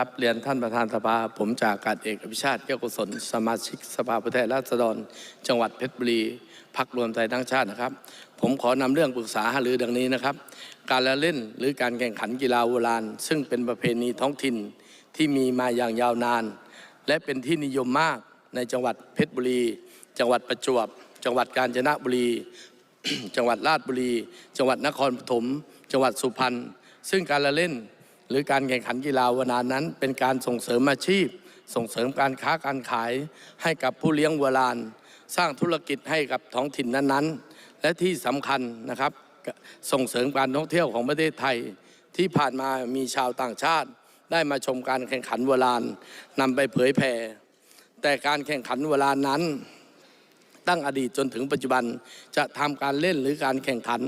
ครับเรียนท่านประธานสภา ผมจากอากาศเอกอภิชาติแก้วกุศลสมาชิกสภาผู้แทนราษฎร จังหวัดเพชรบุรีพักรวมไทยทั้งชาตินะครับ ผมขอนำเรื่องปรึกษาหารือดังนี้นะครับ การละเล่นหรือการแข่งขันกีฬาโบราณ ซึ่งเป็นประเพณีท้องถิ่นที่มีมาอย่างยาวนาน และเป็นที่นิยมมากในจังหวัดเพชรบุรี จังหวัดประจวบ จังหวัดกาญจนบุรี จังหวัดราชบุรี จังหวัดนครปฐมจังหวัดสุพรรณซึ่งการละเล่น หรือการแข่งขันกีฬาวัวลานนั้น เป็นการส่งเสริมอาชีพ ส่งเสริมการค้าการขายให้กับผู้เลี้ยงวัวลาน สร้างธุรกิจให้กับท้องถิ่นนั้นๆ และที่สำคัญนะครับส่งเสริมการท่องเที่ยวของประเทศไทย ที่ผ่านมามีชาวต่างชาติ ได้มาชมการแข่งขันวัวลานนำไปเผยแผ่แต่การแข่งขันวัวลานนั้น ตั้งอดีตจนถึงปัจจุบันจะทำการเล่นหรือการแข่งขัน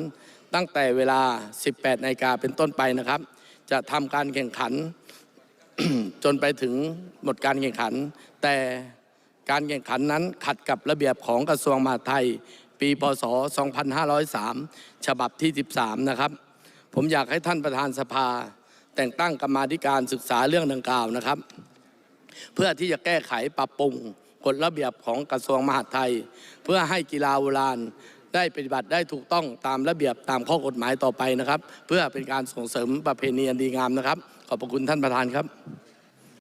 ตั้งแต่เวลา 18นาฬิกาเป็นต้นไปนะครับ จะทำการแข่งขัน จนไปถึงหมดการแข่งขัน แต่การแข่งขันนั้นขัดกับระเบียบของกระทรวงมหาดไทย ปีพศ 2503 ฉบับที่ 13 นะครับ ผมอยากให้ท่านประธานสภา แต่งตั้งกรรมาธิการศึกษาเรื่องดังกล่าวนะครับ เพื่อที่จะแก้ไขปรับปรุงกฎระเบียบของกระทรวงมหาดไทย เพื่อให้กีฬาโบราณ ได้ปฏิบัติได้ถูกต้องตามระเบียบตามข้อกฎหมายต่อไปนะครับ เพื่อเป็นการส่งเสริมประเพณีอันดีงามนะครับ ขอบพระคุณท่านประธานครับ